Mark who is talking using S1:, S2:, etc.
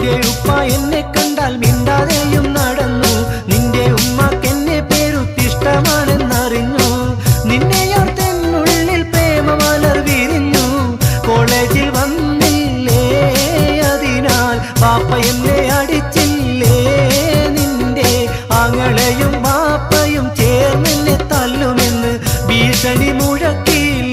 S1: നിന്റെ ഉപ്പ എന്നെ കണ്ടാൽ മിണ്ടാതെയും നടന്നു. നിന്റെ ഉമ്മക്ക് എന്നെ പേരുത്തിഷ്ടമാണെന്നറിഞ്ഞു. നിന്നെ ഓർത്തെന്നുള്ളിൽ പ്രേമമലർ വിരിഞ്ഞു കോളേജിൽ വന്നില്ലേ അതിനാൽ? പാപ്പ എന്നെ അടിച്ചില്ലേ നിന്റെ? ആങ്ങളെയും ബാപ്പയും ചേർന്നെന്നെ തല്ലുമെന്ന് ഭീഷണി മുഴക്കില്ല